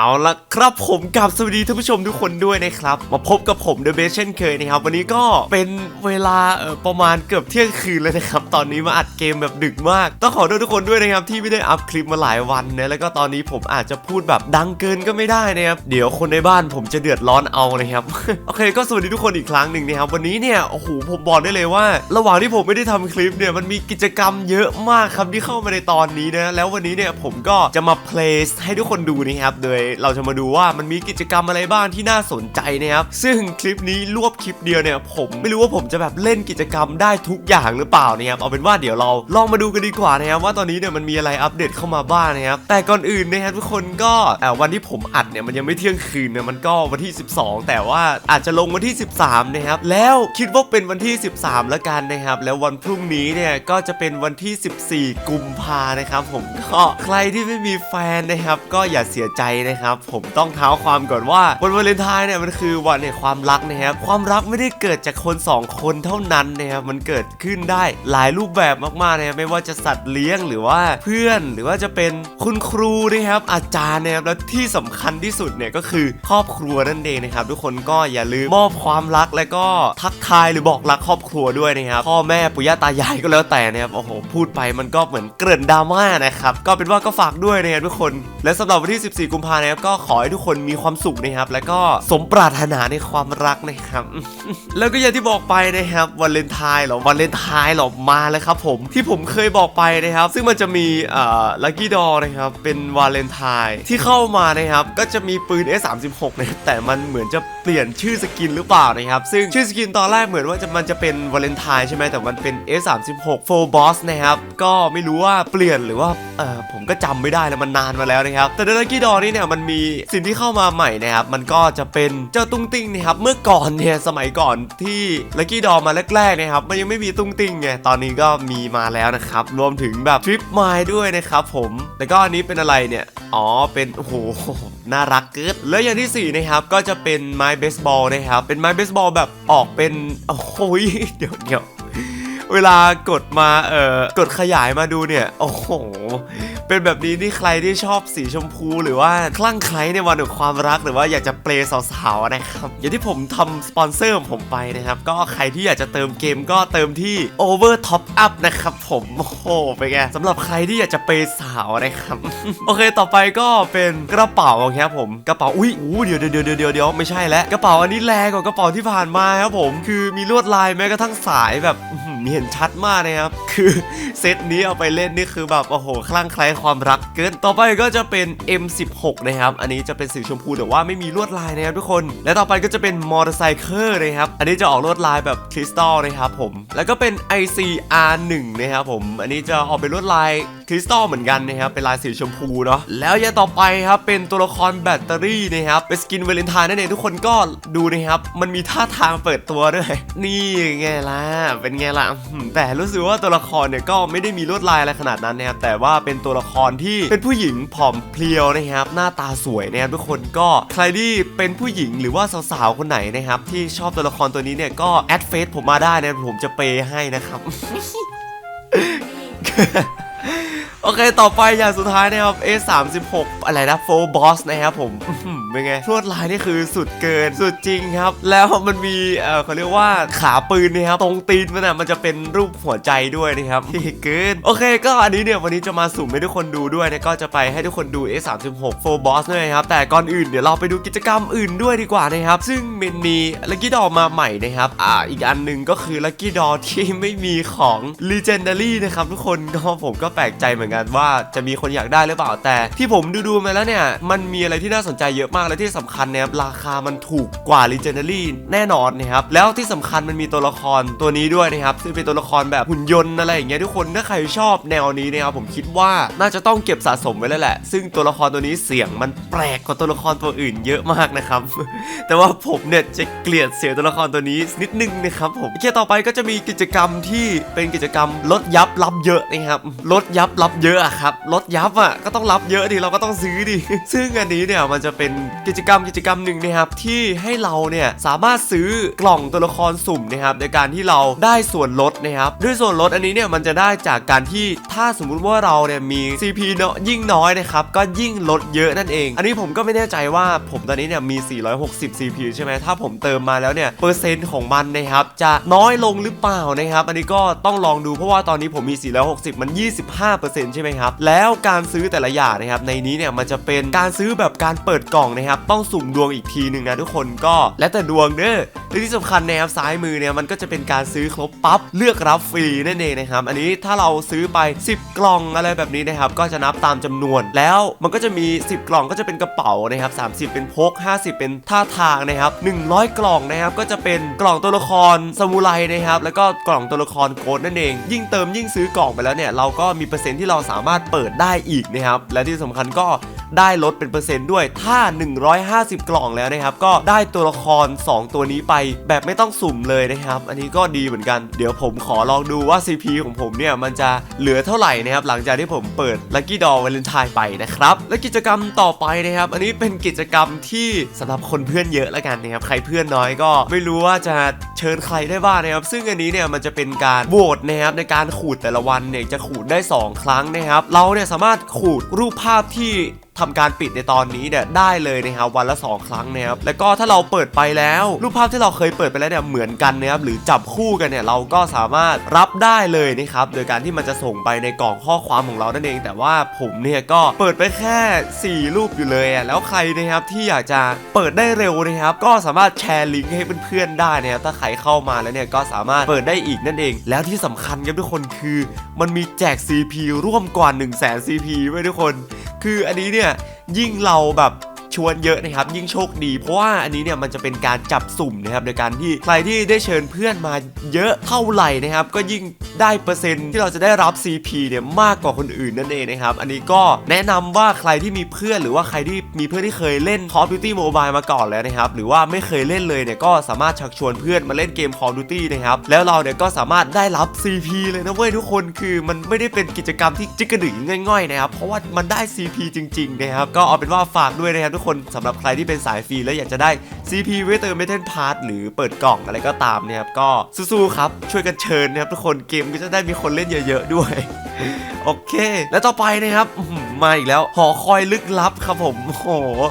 เอาละครับผมกับสวัสดีท่านผู้ชมทุกคนด้วยนะครับ มาพบกับผมเดอะเบสเช่นเคยนะครับ วันนี้ก็เป็นเวลาเออประมาณเกือบเที่ยงคืนแล้วนะครับ ตอนนี้มาอัดเกมแบบดึกมาก ต้องขอโทษทุกคนด้วยนะครับ ที่ไม่ได้อัพคลิปมาหลายวันนะแล้วก็ตอนนี้ผมอาจจะพูดแบบดังเกินก็ไม่ได้นะครับเดี๋ยวคนในบ้านผมจะเดือดร้อนเอานะครับ โอเค ก็สวัสดีทุกคนอีกครั้งหนึ่งนะครับวันนี้เนี่ยโอ้โหผมบอกได้เลยว่า ระหว่างที่ผมไม่ได้ทำคลิปเนี่ยมันมีกิจกรรมเยอะมากครับที่เข้ามาในตอนนี้นะแล้ววันนี้เนี่ยผมก็จะมาเพลย์ให้ทุกคนดูนะครับโดยเราจะมาดูว่ามันมีกิจกรรมอะไรบ้างที่น่าสนใจนะครับซึ่งคลิปนี้รวบคลิปเดียวเนี่ยผมไม่รู้ว่าผมจะแบบเล่นกิจกรรมได้ทุกอย่างหรือเปล่านะครับเอาเป็นว่าเดี๋ยวเราลองมาดูกันดีกว่านะครับว่าตอนนี้เนี่ยมันมีอะไรอัปเดตเข้ามาบ้างนะครับแต่ก่อนอื่นนะครับทุกคนก็วันที่ผมอัดเนี่ยมันยังไม่เที่ยงคืนเนี่ยมันก็วันที่ 12 แต่ว่าอาจจะลงวันที่ 13นะครับแล้วคิดว่าเป็นวันที่ 13 แล้วกันนะครับ แล้ววันพรุ่งนี้เนี่ยก็จะเป็นวันที่ 14 กุมภานะครับผมก็ใครที่ไม่มีแฟนนะครับ ก็อย่าเสียใจนะครับ ผมต้องเท้าความก่อนว่าวันวาเลนไทน์เนี่ยมันคือวันแห่งความรักนะครับ ความรักไม่ได้เกิดจากคนสองคนเท่านั้นนะครับ มันเกิดขึ้นได้หลายรูปแบบมากๆนะครับ ไม่ว่าจะสัตว์เลี้ยงหรือว่าเพื่อนหรือว่าจะเป็นคุณครูนะครับ อาจารย์นะครับ แล้วที่สำคัญที่สุดเนี่ยก็คือครอบครัวนั่นเองนะครับ ทุกคนก็อย่าลืมมอบความรักและก็ทักทายหรือบอกรักครอบครัวด้วยนะครับ พ่อแม่ปู่ย่าตายายก็แล้วแต่นะครับ โอ้โห พูดไปมันก็เหมือนเกริ่นดราม่านะครับ ก็เป็นว่าก็ฝากด้วยนะครับทุกคน และสำหรับวันที่ 14 กุมภานธ์นะครับก็ขอให้ทุกคนมีความสุขนะครับ แล้วก็สมปรารถนาในความรักนะครับ แล้วก็อย่างที่บอกไปนะครับวันเลนไทน์หรอวันเลนไทน์หรอมาแล้วครับผมที่ผมเคยบอกไปนะครับ ซึ่งมันจะมีอ่อลัคกี้ดอนะครับเป็นวาเลนไทน์ที่เข้ามานะครับก็จะมีปืน S36 นะแต่มันเหมือนจะเปลี่ยนชื่อสกินหรือเปล่านะครับซึ่งชื่อสกินตอนแรกเหมือนว่าจะมันจะเป็นวาเลนไทน์ใช่ไหมแต่มันเป็น S36 Full Boss นะครับก็ไม่รู้ว่าเปลี่ยนหรือว่าเออผมก็จำไม่ได้แล้วมันนานมาแล้วนะครับแต่ในลัคกี้ดอนี่เนี่ยมันมีสิ่งที่เข้ามาใหม่นะครับ มันก็จะเป็นเจ้าตุ้งติ้งนะครับ เมื่อก่อนเนี่ยสมัยก่อนที่ลัคกี้ดอมาแรกๆนะครับ มันยังไม่มีตุ้งติ้งไง ตอนนี้ก็มีมาแล้วนะครับ รวมถึงแบบทริปไมล์ด้วยนะครับผม แล้วก็อันนี้เป็นอะไรเนี่ย อ๋อ เป็น โอ้โห น่ารักเกินแล้วอย่างที่สี่นะครับ ก็จะเป็นไม้เบสบอลนะครับ เป็นไม้เบสบอลแบบออกเป็น โอ้โหเดี๋ยวเดี๋ยว เวลากดมาเอ่อกดขยายมาดูเนี่ย โอ้โห เป็นแบบนี้นี่ใครที่ชอบสีชมพูหรือว่าคลั่งไคล้ในวันแห่งความรักหรือว่าอยากจะเปรสาวๆนะครับ อย่างที่ผมทำสปอนเซอร์ของผมไปนะครับ ก็ใครที่อยากจะเติมเกมก็เติมที่ Over Top Up นะครับผมโอ้โหเป็นไงสำหรับใครที่อยากจะเปสาวนะครับ โอเคต่อไปก็เป็นกระเป๋าครับผมกระเป๋าอุ้ยอู้เดี๋ยวเดี๋ยวเดี๋ยวเดี๋ยวเดี๋ยวไม่ใช่แล้วกระเป๋าอันนี้แรงกว่ากระเป๋าที่ผ่านมาครับผม คือมีลวดลายแม้กระทั่งสายแบบอื้อเห็นชัดมากนะครับ คือเซตนี้เอาไปเล่นนี่คือแบบโอ้โหคลั่งไคล้ความรักเกิน ต่อไปก็จะเป็น M16 นะครับ อันนี้จะเป็นสีชมพูแต่ว่าไม่มีลวดลายนะครับทุกคน และต่อไปก็จะเป็นมอเตอร์ไซค์นะครับ อันนี้จะออกลวดลายแบบคริสตัลนะครับผม แล้วก็เป็น ICR1 นะครับผม อันนี้จะออกเป็นลวดลาย คริสตัลเหมือนกันนะครับเป็นลายสีชมพูเนาะแล้วอย่างต่อไปครับเป็นตัวละครแบตเตอรี่นะครับเป็นสกินเวาเลนไทน์นั่นเองทุกคนก็ดูนะครับมันมีท่าทางเปิดตัวด้วยนี่ไงล่ะเป็นไงล่ะแต่รู้สึกว่าตัวละครเนี่ยก็ไม่ได้มีลวดลายอะไรขนาดนั้นนะครับแต่ว่าเป็นตัวละครที่เป็นผู้หญิงผอมเพรียวนะครับหน้าตาสวยนะครับทุกคนก็ใครที่เป็นผู้หญิงหรือว่าสาวๆคนไหนนะครับที่ชอบตัวละครตัวนี้เนี่ยก็แอดเฟซผมมาได้นะผมจะเปย์ให้นะครับ อเค ต่อไปอย่างสุดท้ายนะครับ A36 อะไรนะ Full Boss นะครับผมเป็นไงลวดลายนี่คือสุดเกินสุดจริงครับ แล้วมันมีเออเขาเรียกว่าขาปืนนะครับตรงตีนมันอะมันจะเป็นรูปหัวใจด้วยนะครับเท่เกินโอเค ก็อันนี้เนี่ยวันนี้จะมาสุ่มให้ทุกคนดูด้วยนะก็จะไปให้ทุกคนดู A36 Full Boss ด้วยนะครับแต่ก่อนอื่นเดี๋ยวเราไปดูกิจกรรมอื่นด้วยดีกว่านะครับ ซึ่งมันมีลักกี้ดอมาใหม่นะครับอ่าอีกอันหนึ่งก็คือลักกี้ดอที่ไม่มีของ Legendary นะครับทุกคนก็ผมก็แปลกใจเหมือนกันว่าจะมีคนอยากได้หรือเปล่าแต่ ที่ผมดูดูมาแล้วเนี่ยมันมีอะไรที่น่าสนใจเยอะมากและที่สำคัญนะครับราคามันถูกกว่า Legendary แน่นอนนะครับแล้วที่สำคัญมันมีตัวละครตัวนี้ด้วยนะครับซึ่งเป็นตัวละครแบบหุ่นยนต์อะไรอย่างเงี้ยทุกคนถ้าใครชอบแนวนี้นะครับผมคิดว่าน่าจะต้องเก็บสะสมไว้แล้วแหละ ซึ่งตัวละครตัวนี้เสียงมันแปลกกว่าตัวละครตัวอื่นเยอะมากนะครับ แต่ว่าผมเนี่ยจะเกลียดเสียงตัวละครตัวนี้นิดนึงนะครับผมโอเคต่อไปก็จะมีกิจกรรมที่เป็นกิจกรรมลดยับรับเยอะนะครับลดยับรับเยอะอะครับรถยับอะก็ต้องรับเยอะดิเราก็ต้องซื้อดิซึ่งอันนี้เนี่ยมันจะเป็นกิจกรรมกิจกรรมหนึ่งนะครับที่ให้เราเนี่ยสามารถซื้อกล่องตัวละครสุ่มนะครับในการที่เราได้ส่วนลดนะครับด้วยส่วนลดอันนี้เนี่ยมันจะได้จากการที่ถ้าสมมุติว่าเราเนี่ยมี CP เนอะยิ่งน้อยนะครับก็ยิ่งลดเยอะนั่นเอง อันนี้ผมก็ไม่แน่ใจว่าผมตอนนี้เนี่ยมี 460 CP ใช่ไหมถ้าผมเติมมาแล้วเนี่ยเปอร์เซ็นต์ของมันนะครับจะน้อยลงหรือเปล่านะครับอันนี้ก็ต้องลองดูเพราะว่าตอนนี้ผมมี 460 มัน 25%ใช่ไหมครับ แล้วการซื้อแต่ละอย่างนะครับในนี้เนี่ยมันจะเป็นการซื้อแบบการเปิดกล่องนะครับต้องสุ่มดวงอีกทีหนึ่งนะทุกคนก็แล้วแต่ดวงเด้อและที่สำคัญนะครับซ้ายมือเนี่ยมันก็จะเป็นการซื้อครบปั๊บเลือกรับฟรีนั่นเองนะครับอันนี้ถ้าเราซื้อไป 10 กล่องอะไรแบบนี้นะครับก็จะนับตามจำนวน แล้วมันก็จะมี 10 กล่องก็จะเป็นกระเป๋านะครับ30 เป็นพก 50 เป็นท่าทางนะครับ100 กล่องนะครับก็จะเป็นกล่องตัวละครซามูไรนะครับแล้วก็กล่องตัวละครโค้ดนั่นเอง ยิ่งเติมยิ่งซื้อกล่องไปแล้วเนี่ยเราก็มีเปอร์เซ็นต์ที่เราราสามารถเปิดได้อีกนะครับและที่สำคัญก็ ได้ลดเป็นเปอร์เซ็นต์ด้วยถ้า 150 กล่องแล้วนะครับ ก็ได้ตัวละคร 2 ตัวนี้ไปแบบไม่ต้องสุ่มเลยนะครับ อันนี้ก็ดีเหมือนกัน เดี๋ยวผมขอลองดูว่า CP ของผมเนี่ย มันจะเหลือเท่าไหร่นะครับ หลังจากที่ผมเปิด Lucky d o วาเลนไทน์ไปนะครับ และกิจกรรมต่อไปนะครับ อันนี้เป็นกิจกรรมที่สำหรับคนเพื่อนเยอะแล้วกันนะครับ ใครเพื่อนน้อยก็ไม่รู้ว่าจะเชิญใครได้บ้างนะครับ ซึ่งอันนี้เนี่ยมันจะเป็นการโหวตนะครับในการขูดแต่ละวันเนี่ยจะขูดได้ 2 ครั้งนะครับ เราเนี่ยสามารถขูดรูปภาพที่ ทำการปิดในตอนนี้เนี่ยได้เลยนะครับวันละ 2 ครั้งนะครับแล้วก็ถ้าเราเปิดไปแล้วรูปภาพที่เราเคยเปิดไปแล้วเนี่ยเหมือนกันนะครับหรือจับคู่กันเนี่ยเราก็สามารถรับได้เลยนะครับโดยการที่มันจะส่งไปในกล่องข้อความของเรานั่นเอง แต่ว่าผมเนี่ยก็เปิดไปแค่ 4 รูปอยู่เลยอะแล้วใครนะครับที่อยากจะเปิดได้เร็วนะครับก็สามารถแชร์ลิงก์ให้เพื่อนๆได้นะครับถ้าใครเข้ามาแล้วเนี่ยก็สามารถเปิดได้อีกนั่นเอง แล้วที่สำคัญครับทุกคนคือ มันมีแจก CP ร่วมกว่า 1 0 0 0 0แสน CP ไว้ทุกคน คืออันนี้เนี่ยยิ่งเราแบบ ชวนเยอะนะครับยิ่งโชคดีเพราะว่าอันนี้เนี่ยมันจะเป็นการจับสุ่มนะครับโดยการที่ใครที่ได้เชิญเพื่อนมาเยอะเท่าไหร่นะครับก็ยิ่งได้เปอร์เซ็นต์ที่เราจะได้รับ CP เนี่ยมากกว่าคนอื่นนั่นเองนะครับอันนี้ก็แนะนำว่าใครที่มีเพื่อนหรือว่าใครที่มีเพื่อนที่เคยเล่น Call of Duty Mobile มาก่อนแล้วนะครับหรือว่าไม่เคยเล่นเลยเนี่ยก็สามารถชักชวนเพื่อนมาเล่นเกม Call of Duty นะครับแล้วเราเนี่ยก็สามารถได้รับ CP เลยนะเว้ยทุกคนคือมันไม่ได้เป็นกิจกรรมที่จิกกระดึงง่อยๆนะครับเพราะว่ามันได้ CP จริงๆนะครับก็เอาเป็นว่าฝากด้วยนะครับทุกคนสำหรับใครที่เป็นสายฟรีแล้วอยากจะได้ CP ไว้เติมเมทัลพาร์ทหรือเปิดกล่องอะไรก็ตามเนะครับ ก็สู้ๆครับ ช่วยกันเชิญนะครับทุกคนเกมก็จะได้มีคนเล่นเยอะๆด้วย โอเค แล้วต่อไปนะครับมาอีกแล้วหอคอยลึกลับครับผมโห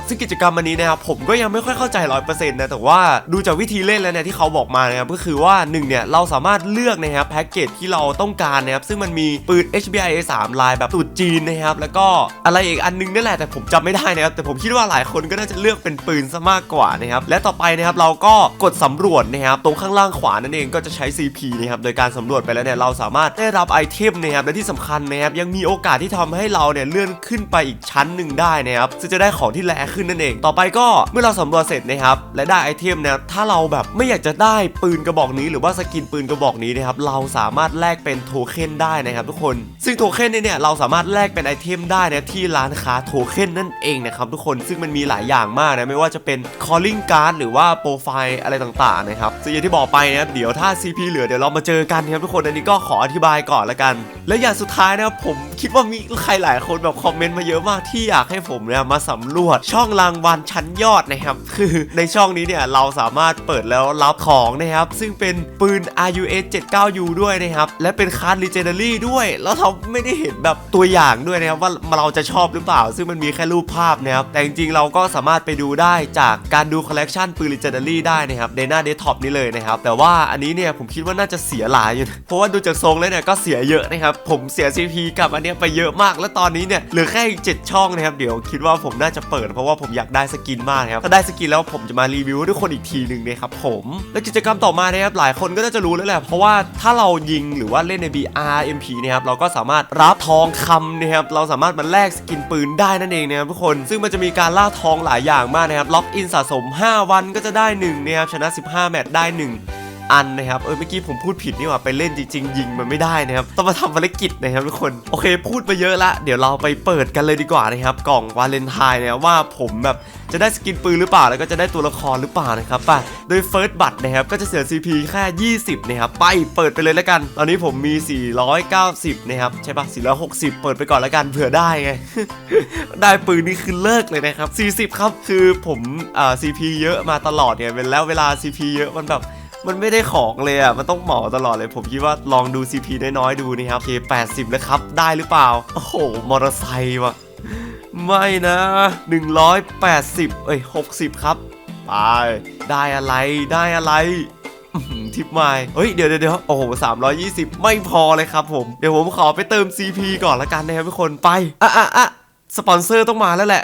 ซึ่งกิจกรรมอันนี้นะครับผมก็ยังไม่ค่อยเข้าใจร้อยเปอร์เซ็นต์นะแต่ว่าดูจากวิธีเล่นแล้วเนี่ยที่เขาบอกมานะครับก็คือว่าหนึ่งเนี่ยเราสามารถเลือกนะครับแพ็กเกจที่เราต้องการนะครับซึ่งมันมีปืน HBI A3 ลายแบบตูดจีนนะครับแล้วก็อะไรอีกอันนึงนั่นแหละแต่ผมจำไม่ได้นะครับแต่ผมคิดว่าหลายคนก็น่าจะเลือกเป็นปืนซะมากกว่านะครับและต่อไปนะครับเราก็กดสำรวจนะครับตรงข้างล่างขวานั่นเองก็จะใช้ CP นะครับโดยการสำรวจไปแล้วเนี่ยเราสามารถได้รับไอเทมนะครับและที่สำคัญนะครับยังมีโอกาสที่ทำให้เราเนี่ยเลื่อนขึ้นไปอีกชั้นหนึ่งได้นะครับซึ่งจะได้ของที่แรงขึ้นนั่นเอง ต่อไปก็เมื่อเราสำรวจเสร็จนะครับและได้ไอเทมเนี่ยถ้าเราแบบไม่อยากจะได้ปืนกระบอกนี้ หรือว่าสกินปืนกระบอกนี้นะครับเราสามารถแลกเป็นโทเค็นได้นะครับทุกคน ซึ่งโทเค็นเนี่ยเนี่ยเราสามารถแลกเป็นไอเทมได้นะที่ร้านค้าโทเค็นนั่นเองนะครับทุกคนซึ่งมันมีหลายอย่างมากนะไม่ว่าจะเป็น calling card หรือว่าโปรไฟล์อะไรต่างๆนะครับซึ่งอย่างที่บอกไปนะครับเดี๋ยวถ้า CP เหลือเดี๋ยวเรามาเจอกันครับทุกคนอันนี้ก็ขออธิบายก่อนละกัน และอย่างสุดท้ายนะครับผมคิดว่ามีใครหลายคนแบบคอมเมนต์มาเยอะมากที่อยากให้ผมเนี่ยมาสำรวจช่องรางวัลชั้นยอดนะครับคือในช่องนี้เนี่ยเราสามารถเปิดแล้วรับของนะครับซึ่งเป็นปืน RUS 79U ด้วยนะครับและเป็นคาร์ด Legendary ด้วย แล้วเราไม่ได้เห็นแบบตัวอย่างด้วยนะครับว่าเราจะชอบหรือเปล่า ซึ่งมันมีแค่รูปภาพนะครับแต่จริงๆเราก็สามารถไปดูได้จากการดูคอลเลกชันปืน Legendary ได้นะครับในหน้าเดสก์ท็อปนี้เลยนะครับแต่ว่าอันนี้เนี่ยผมคิดว่าน่าจะเสียหลายอยู่ เพราะว่าดูจากทรงแล้วเนี่ยก็เสียเยอะนะครับผมเสีย CP กับอันเนี้ยไปเยอะมาก และตอนนี้เนี่ยเหลือแค่อีก7ช่องนะครับเดี๋ยวคิดว่าผมน่าจะเปิดเพราะว่าผมอยากได้สกินมากนะครับถ้าได้สกินแล้วผมจะมารีวิวให้ทุกคนอีกทีหนึ่งนะครับผมและกิจกรรมต่อมานะครับหลายคนก็น่าจะรู้แล้วแหละเพราะว่าถ้าเรายิงหรือว่าเล่นใน BR MP นะครับเราก็สามารถรับทองคำนะครับเราสามารถมาแลกสกินปืนได้นั่นเองนะครับทุกคน ซึ่งมันจะมีการล่าทองหลายอย่างมากนะครับล็อกอินสะสม 5วันก็จะได้1นะครับชนะ 15 แมตช์ได้ 1 อันนะครับเออเมื่อกี้ผมพูดผิดนี่หว่าไปเล่นจริงๆ ยิงมันไม่ได้นะครับต้องมาทำภารกิจนะครับทุกคนโอเคพูดไปเยอะละเดี๋ยวเราไปเปิดกันเลยดีกว่านะครับกล่องวาเลนไทน์นี่ยว่าผมแบบจะได้สกินปืนหรือเปล่าแล้วก็จะได้ตัวละครหรือเปล่านะครับป่ะโดยเฟิร์สบัตนะครับก็จะเสีย CP แค่ 20นะครับไปเปิดไปเลยแล้วกัน ตอนนี้ผมมี 490นะครับใช่ปะ460 เปิดไปก่อนแล้วกันเผื่อได้ไงได้ปืนนี่คือเลิกเลยนะครับ 40 ครับคือผมอ่า CP เยอะมาตลอดเนี่ยเป็นแล้วเวลา CP เยอะมันแบบ มันไม่ได้ของเลยอะ มันต้องหมาตลอดเลย ผมคิดว่าลองดู CP น้อยๆดูนะครับเค80 แล้วครับ ได้หรือเปล่า โอ้โห มอเตอร์ไซค์ว่ะ ไม่นะ 180 เอ้ย 60 ครับ ไป ได้อะไร ได้อะไรทิปไม้เฮ้ยเดี๋ยวเดี๋ยวเดี๋ยวโอ้โห320ไม่พอเลยครับผม เดี๋ยวผมขอไปเติม CP ก่อนละกันนะครับทุกคน ไป อะอะอะสปอนเซอร์ต้องมาแล้วแหละ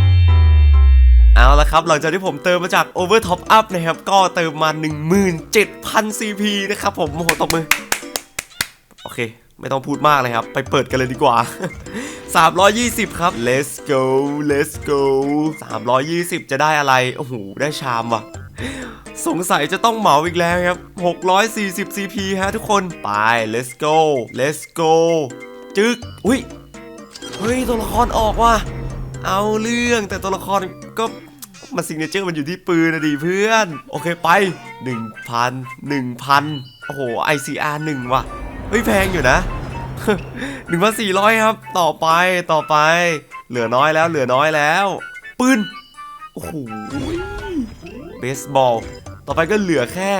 เอาละครับ หลังจากที่ผมเติมมาจาก Over Top Up นะครับ ก็เติมมา 17,000 CP นะครับผมโอ้โหตบมือ โอเค ไม่ต้องพูดมากเลยครับ ไปเปิดกันเลยดีกว่า 320 ครับ let's go let's go 320 จะได้อะไร โอ้โห ได้ชามว่ะ สงสัยจะต้องเหมาอีกแล้วครับ 640 CP ฮะทุกคน ไป let's go let's go จึ๊กอุ้ย เฮ้ย ตัวละครออกว่ะ เอาเรื่องแต่ตัวละครก็ มาซิงเนเจอร์มันอยู่ที่ปืนนะดิเพื่อน โอเคไป 1,000 1,000 โอ้โห ICR 1 ว่ะ เฮ้ยแพงอยู่นะ 1,400 ครับ ต่อไปต่อไป เหลือน้อยแล้วเหลือน้อยแล้ว ปืน โอ้โห เบสบอล ต่อไปก็เหลือแค่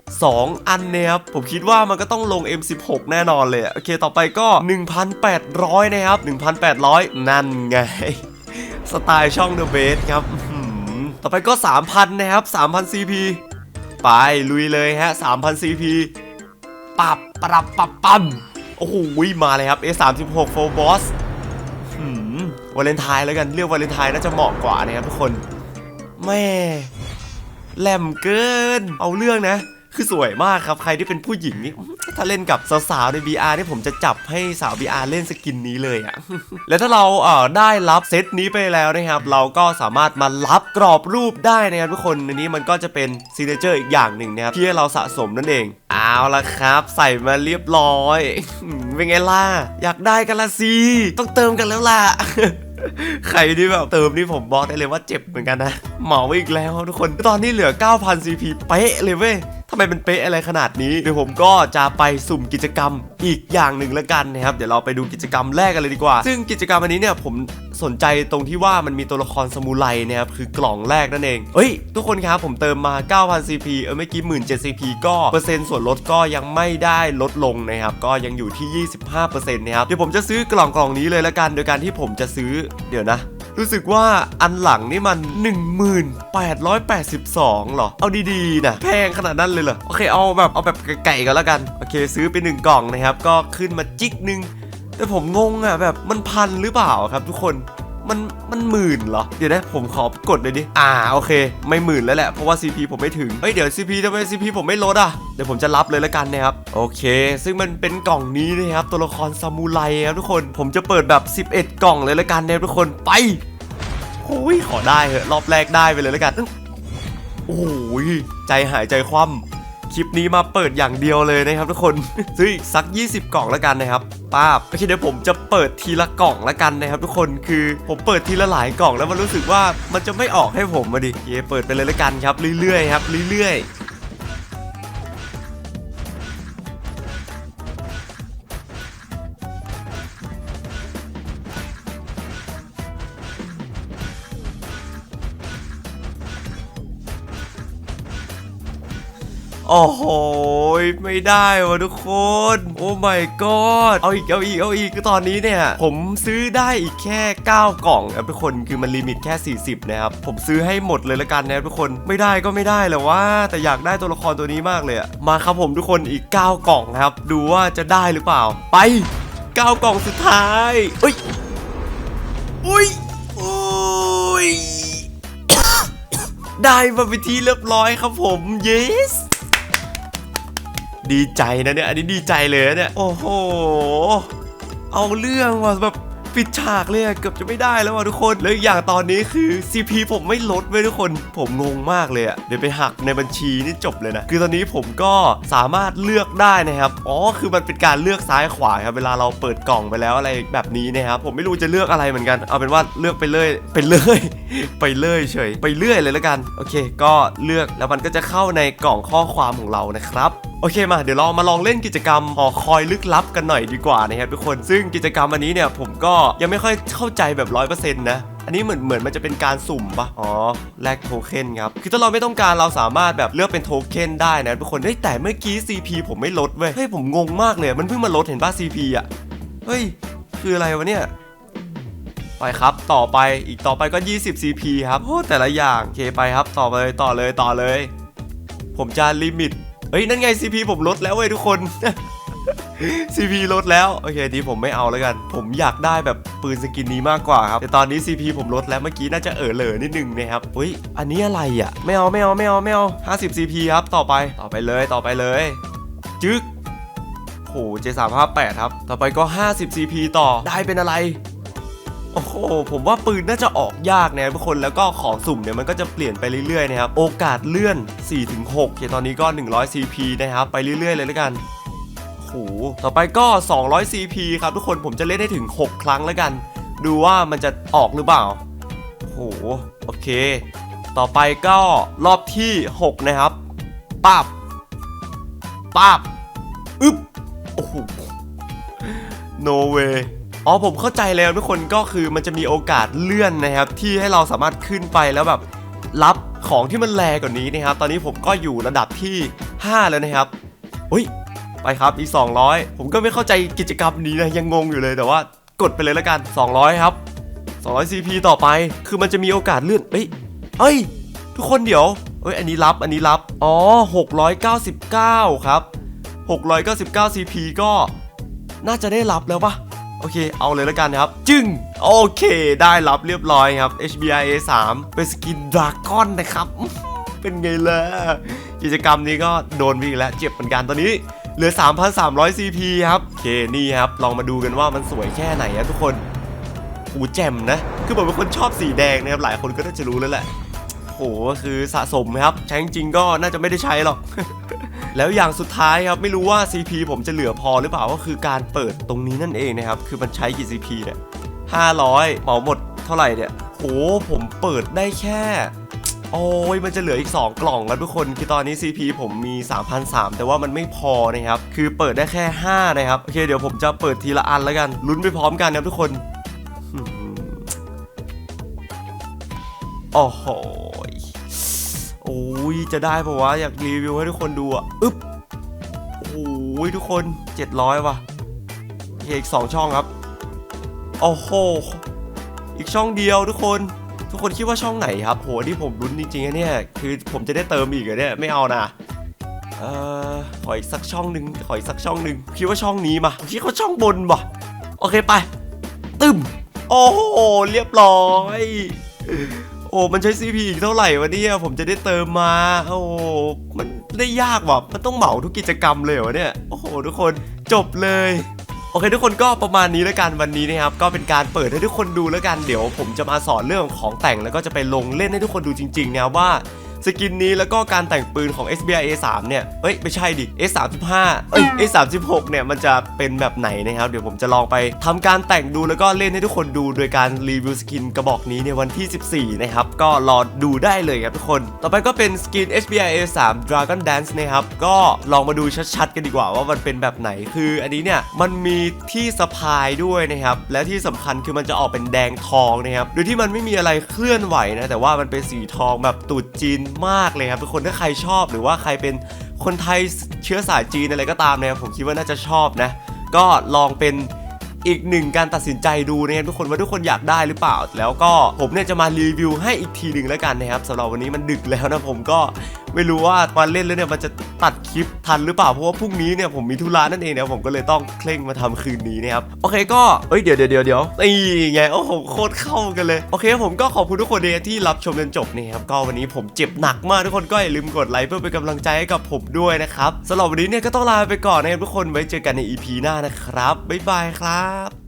2 อันเนี่ยครับ ผมคิดว่ามันก็ต้องลง M16 แน่นอนเลย โอเค ต่อไปก็ 1,800 นะครับ 1,800 นั่นไง สไตล์ช่อง The Base ครับ ต่อไปก็ 3,000 นะครับ 3,000 CP ไปลุยเลยฮะ 3,000 CP ปับปรับปับปั๊มโอ้โหมาเลยครับ A36 f o r Boss หืมวาเลนไทน์แล้วกัน เรียกวาเลนไทน์น่าจะเหมาะกว่านะครับทุกคนแม่แหลมเกิน เอาเรื่องนะ คือสวยมากครับ ใครที่เป็นผู้หญิงนี่ถ้าเล่นกับสาวๆใน VR นี่ผมจะจับให้สาว VR เล่นสกินนี้เลยอะและถ้าเราเอ่อได้รับเซตนี้ไปแล้วนะครับ เราก็สามารถมารับกรอบรูปได้นะครับทุกคนอันนี้มันก็จะเป็นซีเนเจอร์อีกอย่างหนึ่งนะครับที่เราสะสมนั่นเอง เอาละครับ ใส่มาเรียบร้อย เป็นไงล่ะ อยากได้กันละสิต้องเติมกันแล้วล่ะใครที่แบบเติมนี่ผมบอกได้เลยว่าเจ็บเหมือนกันนะเหมาอีกแล้วทุกคน ตอนนี้เหลือ 9,000 CP เป๊ะเลยเว้ย ทำไมมันเป๊ะอะไรขนาดนี้ เดี๋ยวผมก็จะไปสุ่มกิจกรรมอีกอย่างหนึ่งล้วกันนะครับ เดี๋ยวเราไปดูกิจกรรมแรกกันเลยดีกว่า ซึ่งกิจกรรมอันนี้เนี่ยผมสนใจตรงที่ว่ามันมีตัวละครสมุไรนะครับคือกล่องแรกนั่นเอง เฮ้ย ทุกคนครับผมเติมมา 9,000 CP เออเมื่อกี้ 17,000 CP ก็เปอร์เซ็นต์ส่วนลดก็ยังไม่ได้ลดลงนะครับ ก็ยังอยู่ที่ 25%นะครับ เดี๋ยวผมจะซื้อกล่องกล่องนี้เลยละกัน โดยการที่ผมจะซื้อเดี๋ยวนะ รู้สึกว่าอันหลังนี่มัน 1882หรอ เอาดีๆนะแพงขนาดนั้นเลยเหรอ โอเคเอาแบบเอาแบบไก่ๆกันแล้วกัน โอเค ซื้อไปหนึ่งกล่องนะครับ ก็ขึ้นมาจิกหนึ่งแต่ผมงงอะแบบมันพันหรือเปล่าครับทุกคน มันมันหมื่นเหรอ เดี๋ยวนะผมขอกดเลยดิ อ่าโอเค ไม่หมื่นแล้วแหละ เพราะว่า CP ผมไม่ถึง เฮ้ยเดี๋ยว CP ทำไม CP ผมไม่ลดอะ เดี๋ยวผมจะรับเลยแล้วกันนะครับ โอเค ซึ่งมันเป็นกล่องนี้นะครับ ตัวละครซามูไรครับทุกคน ผมจะเปิดแบบ 11 กล่องเลยแล้วกันนะทุกคน ไปโอ้ยขอได้เหอะรอบแรกได้ไปเลยแล้วกัน โอ้ยใจหายใจคว่ำ คลิปนี้มาเปิดอย่างเดียวเลยนะครับทุกคนซื้ออีกสัก 20 กล่องแล้วกันนะครับป้าบโอเคเดี๋ยวผมจะเปิดทีละกล่องแล้วกันนะครับทุกคนคือผมเปิดทีละหลายกล่องแล้วมันรู้สึกว่ามันจะไม่ออกให้ผมมาดิโอเคเปิดไปเลยแล้วกันครับเรื่อยๆครับเรื่อยๆ โอ้โห ไม่ได้วะทุกคน โอ้ my god เอาอีก เอาอีก เอาอีกคือตอนนี้เนี่ย ผมซื้อได้อีกแค่ 9 กล่องครับทุกคน คือมันลิมิตแค่ 40 นะครับ ผมซื้อให้หมดเลยละกันนะทุกคน ไม่ได้ก็ไม่ได้แหละว่า แต่อยากได้ตัวละครตัวนี้มากเลยอะมาครับผมทุกคนอีก 9 กล่องครับ ดูว่าจะได้หรือเปล่า ไป 9 กล่องสุดท้ายเอ้ยอุ้ยอุ้ยได้มาเป็นที่เรียบร้อยครับผม yes ดีใจนะเนี่ย อันนี้ดีใจเลยนะเนี่ย โอ้โห เอาเรื่องว่ะแบบ ปิดฉากเลยอะเกือบจะไม่ได้แล้วว่ะทุกคนแล้วอย่างตอนนี้คือ CP ผมไม่ลดเว้ยทุกคน ผมงงมากเลยอะเดี๋ยวไปหักในบัญชีนี่จบเลยนะคือตอนนี้ผมก็สามารถเลือกได้นะครับอ๋อคือมันเป็นการเลือกซ้ายขวาครับเวลาเราเปิดกล่องไปแล้วอะไรแบบนี้นะครับผมไม่รู้จะเลือกอะไรเหมือนกัน เอาเป็นว่าเลือกไปเลยไปเลยไปเลยเฉย ไปเรื่อยเลยแล้วกันโอเค ก็เลือกแล้วมันก็จะเข้าในกล่องข้อความของเรานะครับโอเคมาเดี๋ยวเรามาลองเล่นกิจกรรมหอคอยลึกลับกันหน่อยดีกว่านะครับทุกคนซึ่งกิจกรรมอันนี้เนี่ยผมก็ยังไม่ค่อยเข้าใจแบบร้อยเปอร์เซ็นต์นะอันนี้เหมือนเหมือนมันจะเป็นการสุ่มปะอ๋อ แลกโทเค็นครับ คือถ้าเราไม่ต้องการเราสามารถแบบเลือกเป็นโทเค็นได้นะทุกคนเฮ้แต่เมื่อกี้ CP ผมไม่ลดเว้ย เฮ้ย ผมงงมากเลย มันเพิ่งมาลดเห็นป่ะ CP อะ เฮ้ย คืออะไรวะเนี่ย ไปครับ ต่อไป อีกต่อไปก็ 20 CP ครับโอ้แต่ละอย่าง โอเคไปครับ ต่อไปเลย ต่อเลย ต่อเลย ผมจะลิมิต เฮ้ย นั่นไง CP ผมลดแล้วเว้ยทุกคน CP ลดแล้ว โอเคดีผมไม่เอาแล้วกัน ผมอยากได้แบบปืนสกินนี้มากกว่าครับ แต่ตอนนี้ CP ผมลดแล้วเมื่อกี้น่าจะเออเหลอนิดนึงนะครับเฮ้ยอันนี้อะไรอะ ไม่เอาไม่เอาไม่เอาไม่เอา50 CP ครับ ต่อไปต่อไปเลยต่อไปเลยจึ๊กโห J358 ครับ ต่อไปก็ 50 CP ต่อได้เป็นอะไรโอ้โห ผมว่าปืนน่าจะออกยากนะทุกคน แล้วก็ของสุ่มเนี่ยมันก็จะเปลี่ยนไปเรื่อยๆนะครับ โอกาสเลื่อน 4-6เดี๋ยวตอนนี้ก็ 100 CP นะครับ ไปเรื่อยๆเลยแล้วกัน หต่อไปก็ 200 CP ครับทุกคนผมจะเล่นให้ถึง 6 ครั้งแล้วกัน ดูว่ามันจะออกหรือเปล่าโอ้โหโอเค ต่อไปก็รอบที่ 6 นะครับปับปับอึ๊บโอ้โห no way อ๋อผมเข้าใจแล้วทุกคนก็คือมันจะมีโอกาสเลื่อนนะครับ ที่ให้เราสามารถขึ้นไปแล้วแบบรับของที่มันแรงกว่านี้นะครับ ตอนนี้ผมก็อยู่ระดับที่ 5 แล้วนะครับอุ้ย ไปครับอีก 200 ผมก็ไม่เข้าใจกิจกรรมนี้นะยังงงอยู่เลยแต่ว่ากดไปเลยแล้วกัน 200 ครับ 200 CP ต่อไป คือมันจะมีโอกาสเลื่อนเอ้ยเอ้ย ทุกคนเดี๋ยวเอ้ยอันนี้รับอันนี้รับ อ๋อ 699 ครับ 699 CP ก็น่าจะได้รับแล้วปะโอเค เอาเลยแล้วกันครับ จึงโอเค ได้รับเรียบร้อยครับ HBI A3 เป็นสกินดราก้อนนะครับ เป็นไงล่ะ กิจกรรมนี้ก็โดนไปอีกแล้ว เจ็บเหมือนกันตอนนี้ เหลือ 3,300 CP ครับโอเคนี่ครับลองมาดูกันว่ามันสวยแค่ไหนนะทุกคนหูแจ่มนะ คือผมเป็นคนชอบสีแดงนะครับหลายคนก็น่าจะรู้แล้วแหละโหคือสะสมครับใช้จริงก็น่าจะไม่ได้ใช้หรอก แล้วอย่างสุดท้ายครับไม่รู้ว่า CP ผมจะเหลือพอหรือเปล่าก็คือการเปิดตรงนี้นั่นเองนะครับ คือมันใช้กี่ CP เนี่ย500เหมาหมดเท่าไหร่เนี่ยโหผมเปิดได้แค่ โอ้ยมันจะเหลืออีก 2 กล่องแล้วทุกคนคือตอนนี้ CP ผมมี 3,003แต่ว่ามันไม่พอนะครับ คือเปิดได้แค่ 5 นะครับ โอเค เดี๋ยวผมจะเปิดทีละอันแล้วกัน ลุ้นไปพร้อมกันนะทุกคนอ๋อโอ้โหโอ้ยจะได้ปะวะ อยากรีวิวให้ทุกคนดูอะอึ๊บโอ้ยทุกคน 700 ว่ะโอเคอีก 2 ช่องครับ โอ้โห อีกช่องเดียวทุกคน ทุกคนคิดว่าช่องไหนครับโหที่ผมรุ้นจริงๆนะเนี่ยคือผมจะได้เติมอีกเหรอเนี่ยไม่เอานะเอ่อขออีกสักช่องหนึ่งขออีกสักช่องหนึ่งคิดว่าช่องนี้มาคิดว่าช่องบนว่โอเคไป ตึมโอ้โหเรียบร้อยโอ้มันใช้ CP อีกเท่าไหร่วะเนี่ยผมจะได้เติมมา โอ้มันได้ยากว่ะมันต้องเหมาทุกกิจกรรมเลยเหรอเนี่ย โอ้โห ทุกคนจบเลย โอเคทุกคนก็ประมาณนี้แล้วกันวันนี้นะครับก็เป็นการเปิดให้ทุกคนดูแล้วกันเดี๋ยว ผมจะมาสอนเรื่องของแต่งแล้วก็จะไปลงเล่นให้ทุกคนดูจริงๆนะว่า สกินนี้แล้วก็การแต่งปืนของ SBI A3 เนี่ย เอ้ย ไม่ใช่ดิ S35 เอ้ย S36 เนี่ย มันจะเป็นแบบไหนนะครับ เดี๋ยวผมจะลองไปทำการแต่งดูแล้วก็เล่นให้ทุกคนดูโดยการรีวิวสกินกระบอกนี้ในวันที่ 14 นะครับ ก็รอดูได้เลยครับทุกคน ต่อไปก็เป็นสกิน SBI A3 Dragon Dance นะครับ ก็ลองมาดูชัดๆ กันดีกว่าว่ามันเป็นแบบไหน คืออันนี้เนี่ย มันมีที่สะพายด้วยนะครับ และที่สำคัญคือมันจะออกเป็นแดงทองนะครับ โดยที่มันไม่มีอะไรเคลื่อนไหวนะ แต่ว่ามันเป็นสีทองแบบตูดจีนมากเลยครับทุกคนถ้าใครชอบหรือว่าใครเป็นคนไทยเชื้อสายจีนอะไรก็ตามเนี่ยผมคิดว่าน่าจะชอบนะ ก็ลองเป็น อีกหนึ่งการตัดสินใจดูนะครับทุกคนว่าทุกคนอยากได้หรือเปล่า แล้วก็ผมเนี่ยจะมารีวิวให้อีกทีหนึ่งแล้วกันนะครับสำหรับวันนี้มันดึกแล้วนะผมก็ไม่รู้ว่ามาเล่นแล้วเนี่ยมันจะตัดคลิปทันหรือเปล่าเพราะว่าพรุ่งนี้เนี่ยผมมีธุระนั่นเองนะผมก็เลยต้องเคร่งมาทำคืนนี้นะครับโอเคก็เอ้ยเดี๋ยวเดี๋ยวเดี๋ยวเดี๋ยวนี่ไงโอ้โหโคตรเข้ากันเลยโอเคผมก็ขอบคุณทุกคนเลยที่รับชมจนจบนี่ครับก็วันนี้ผมเจ็บหนักมากทุกคนก็อย่าลืมกดไลค์เพื่อเป็นกำลังใจให้กับผมด้วยนะครับสำหรับวันนี้เนี่ยก็ต้องลาไปก่อนนะครับทุกคนไว้เจอกันใน EP หน้านะครับบ๊ายบายครับ